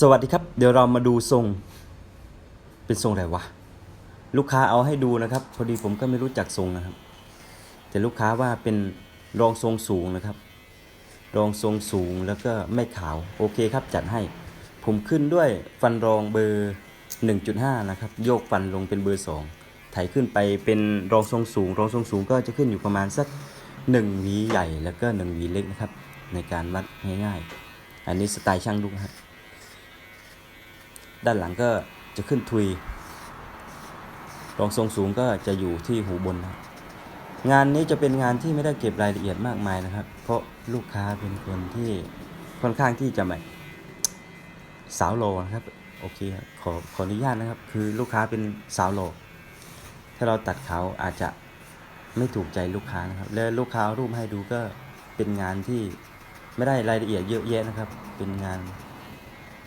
สวัสดีครับ เดี๋ยวเรามาดูทรง เป็นทรงอะไรวะ ลูกค้าเอาให้ดูนะครับ พอดีผมก็ไม่รู้จักทรงนะครับ แต่ลูกค้าว่าเป็นรองทรงสูงนะครับ รองทรงสูงแล้วก็ไม่ขาว โอเคครับจัดให้ ผมขึ้นด้วยฟันรองเบอร์ 1.5 นะครับ โยกฟันลงเป็นเบอร์ 2 ไถขึ้นไปเป็นรองทรงสูง รองทรงสูงก็จะขึ้นอยู่ประมาณสัก1หวีใหญ่แล้วก็1หวีเล็กนะครับ ในการวัดง่ายๆ อันนี้สไตล์ช่างลูกนะครับ ด้านหลังก็จะขึ้นทุยรองทรงสูงก็จะอยู่ที่หูบนนะงานนี้จะเป็นงานที่ไม่ได้เก็บรายละเอียดมากมายนะครับ เพราะลูกค้าเป็นคนที่ค่อนข้างที่จะแบบสาวโลนะครับโอเคครับขอขออนุญาตนะครับ คือลูกค้าเป็นสาวโลถ้าเราตัดเขาอาจจะไม่ถูกใจลูกค้านะครับ และลูกค้าเอารูปให้ดูก็เป็นงานที่ไม่ได้รายละเอียดเยอะแยะนะครับ เป็นงาน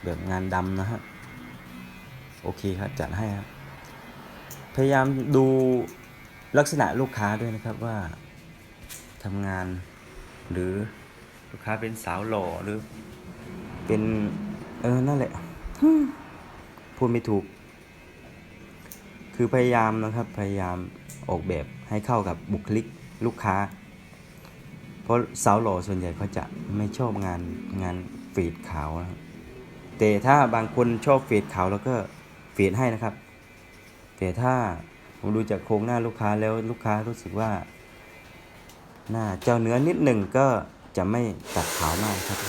แบบงานดำนะฮะ โอเคครับจัดให้ครับพยายามดูลักษณะลูกค้าด้วยนะครับว่าทำงาน หรือลูกค้าเป็นสาวหล่อหรือ เป็นเออนั่นแหละพูดไม่ถูก คือพยายามนะครับ พยายามออกแบบให้เข้ากับบุคลิกลูกค้า เพราะสาวหล่อส่วนใหญ่เขาจะไม่ชอบงานงานฟีดขาวนะแต่ถ้าบางคนชอบเฟดขาวแล้วก็ ฟดให้นะครับ แต่ถ้าผมดูจากโครงหน้าลูกค้าแล้วลูกค้ารู้สึกว่า หน้าเจ้าเนื้อนิดหนึ่งก็จะไม่ตัดขาวมากครับ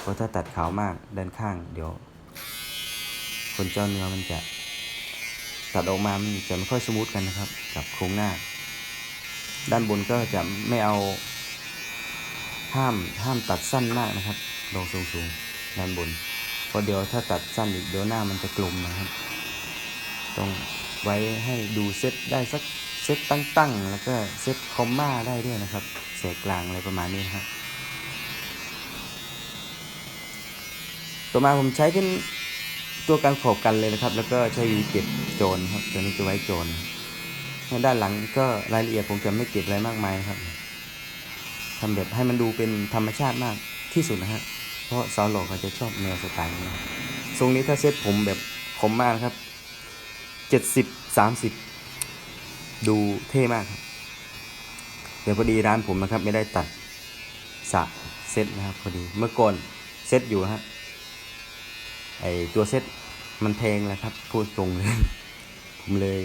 เพราะถ้าตัดขาวมากด้านข้าง เดี๋ยว คนเจ้าเนื้อมันจะตัดออกมามันจะไม่ค่อยสมูทกันนะครับ กับโครงหน้า ด้านบนก็จะไม่เอาห้ามห้ามตัดสั้นมากนะครับลงสูงสูงๆด้านบนเพราะเดี๋ยวถ้าตัดสั้นอีกเดี๋ยวหน้ามันจะกลมนะครับ ต้องไว้ให้ดูเซตได้สักเซตตั้งๆ แล้วก็เซตคอมมาได้ด้วยนะครับ เสกกลางอะไรประมาณนี้ครับต่อมาผมใช้เป็นตัวการขอบกันเลยนะครับ แล้วก็ใช้วีเก็บโจรครับตัวนี้จะไว้โจรด้านหลังก็รายละเอียดผมจะไม่เก็บอะไรมากมายครับทำแบบให้มันดูเป็นธรรมชาติมากที่สุดนะฮะเพราะสาวหล่เขาจะชอบแนวสไตล์นี้นะครับทรงนี้ถ้าเซตผมแบบคมมากครับ เจ็ดสิบสามสิบดูเท่มากครับเดี๋ยวพอดีร้านผมนะครับ ไม่ได้ตัดสระเซ็ตนะครับพอดีเมื่อก่อนเซ็ตอยู่ฮะไอตัวเซ็ตมันแพงแล้วครับพูดตรงเลยผมเลย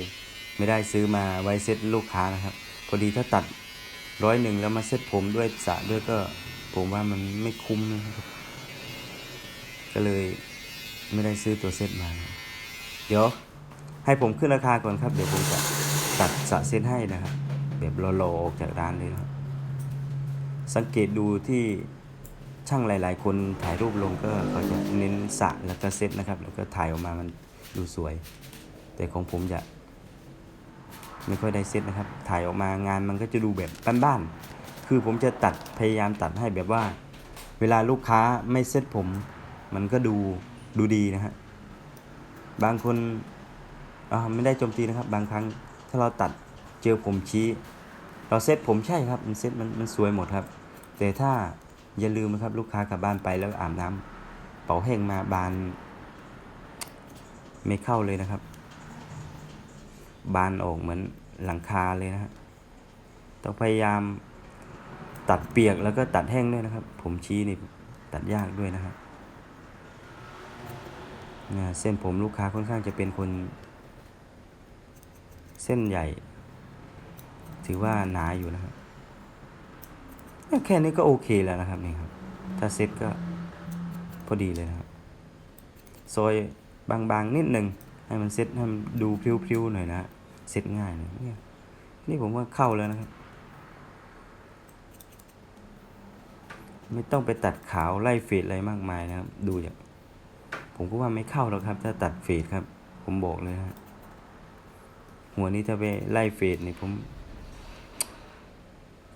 ไม่ได้ซื้อมาไว้เซ็ตลูกค้านะครับ พอดีถ้าตัดร้อยหนึ่งแล้วมาเซ็ตผมด้วยสระด้วยก็ผมว่ามันไม่คุ้มนะครับก็เลยไม่ได้ซื้อตัวเซตมา เดี๋ยว ให้ผมขึ้นราคาก่อนครับ เดี๋ยวผมจะตัดสระเซตให้นะครับ แบบรอๆออกจากร้านเลยนะครับ สังเกตดูที่ช่างหลาย ๆ คนถ่ายรูปลงก็เขาจะเน้นสระแล้วก็เซตนะครับ แล้วก็ถ่ายออกมามันดูสวย แต่ของผมจะไม่ค่อยได้เซตนะครับ ถ่ายออกมางานมันก็จะดูแบบบ้านๆ คือผมจะตัดพยายามตัดให้แบบว่า เวลาลูกค้าไม่เซ็ตผม มันก็ดูดูดีนะฮะ บางคน ไม่ได้โจมตีนะครับ บางครั้งถ้าเราตัดเจอผมชี้ เราเซ็ตผมใช่ครับ มันเซ็ตมันมันสวยหมดครับ แต่ถ้าอย่าลืมนะครับลูกค้ากลับบ้านไปแล้วอาบน้ำเป่าแห้งมาบาน ไม่เข้าเลยนะครับ บานออกเหมือนหลังคาเลยนะฮะต้องพยายามตัดเปียกแล้วก็ตัดแห้งด้วยนะครับ ผมชี้นี่ตัดยากด้วยนะครับเนี่ยเส้นผมลูกค้าค่อนข้างจะเป็นคน เส้นใหญ่ ถือว่าหนาอยู่นะครับ แค่นี้ก็โอเคแล้วนะครับนี่ครับ ถ้าเซ็ตก็พอดีเลยนะครับซอยบางๆนิดหนึ่งให้มันเซ็ตให้มันดูพริ้วๆหน่อยนะเซ็ตง่ายเลยเนี่ยนี่ผมว่าเข้าแล้วนะครับ ไม่ต้องไปตัดขาวไล่เฟดอะไรมากมายนะครับ ดูอย่างผมก็ว่าไม่เข้าหรอกครับ ถ้าตัดเฟดครับ ผมบอกเลยนะฮะ หัวนี้ถ้าไปไล่เฟดนี่ผม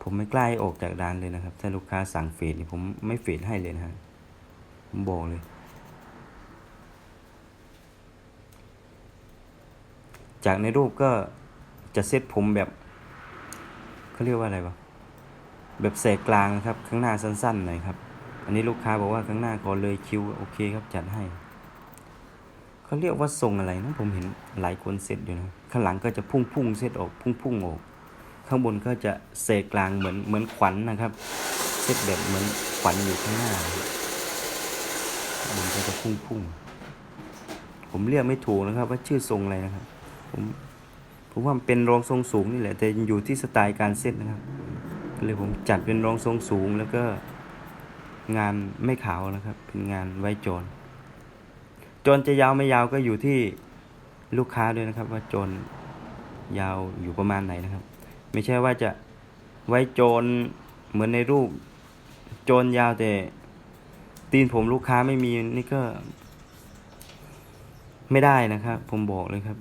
ผมไม่กล้าออกจากร้านเลยนะครับ ถ้าลูกค้าสั่งเฟดนี่ผมไม่เฟดให้เลยนะฮะผมบอกเลย จากในรูปก็จะเซตผมแบบเขาเรียกว่าอะไรวะแบบเสกกลางครับข้างหน้าสั้นๆหน่อยครับ อันนี้ลูกค้าบอกว่าข้างหน้าขอเลยคิวโอเคครับจัดให้เขาเรียกว่าทรงอะไรนะผมเห็นหลายคนเซตอยู่นะ ข้างหลังก็จะพุ่งพุ่งๆเซตออกพุ่งพุ่งออก ข้างบนก็จะเซกลางเหมือนเหมือนขวัญนะครับ เซตแบบเหมือนขวัญอยู่ข้างหน้าข้างบนก็จะพุ่งพุ่งผมเรียกไม่ถูกนะครับ ว่าชื่อทรงอะไรนะครับ ผมผมว่าเป็นรองทรงสูงนี่แหละแต่อยู่ที่สไตล์การเซตนนะครับเลยผมจัดเป็นรองทรงสูงแล้วก็งานไม่ขาวนะครับ เป็นงานไว้โจรโจรจะยาวไม่ยาวก็อยู่ที่ ลูกค้าด้วยนะครับ ว่าโจรยาวอยู่ประมาณไหนนะครับ ไม่ใช่ว่าจะไว้โจรเหมือนในรูป โจรยาวแต่ ตีนผมลูกค้าไม่มีนี่ก็ ไม่ได้นะครับผมบอกเลยครับ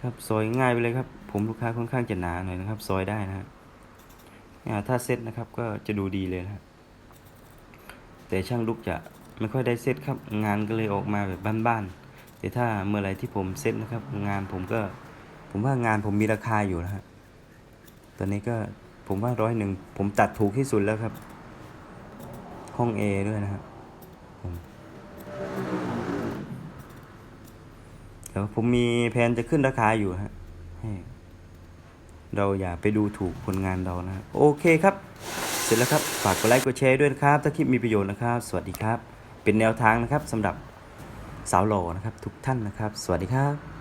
ครับซอยง่ายไปเลยครับ ผมลูกค้าค่อนข้างจะหนาหน่อยนะครับ ซอยได้นะครับอ่าถ้าเซ็ตนะครับก็จะดูดีเลยนะครับแต่ช่างลูกจะ ไม่ค่อยได้เซตครับ งานก็เลยออกมาแบบบ้านๆแต่ถ้าเมื่อไรที่ผมเซตนะครับ งานผมก็ ผมว่างานผมมีราคาอยู่นะฮะตอนนี้ก็ผมว่าร้อยหนึ่งผมตัดถูกที่สุดแล้วครับ ห้อง A ด้วยนะครับเดี๋ยวผมมีแผนจะขึ้นราคาอยู่ฮะเราอย่าไปดูถูกผลงานเรานะ โอเคครับ เสร็จแล้วครับ ฝากกดไลค์กดแชร์ด้วยนะครับ ถ้าคลิปมีประโยชน์นะครับ สวัสดีครับ เป็นแนวทางนะครับสำหรับสาวหล่อนะครับ ทุกท่านนะครับ สวัสดีครับ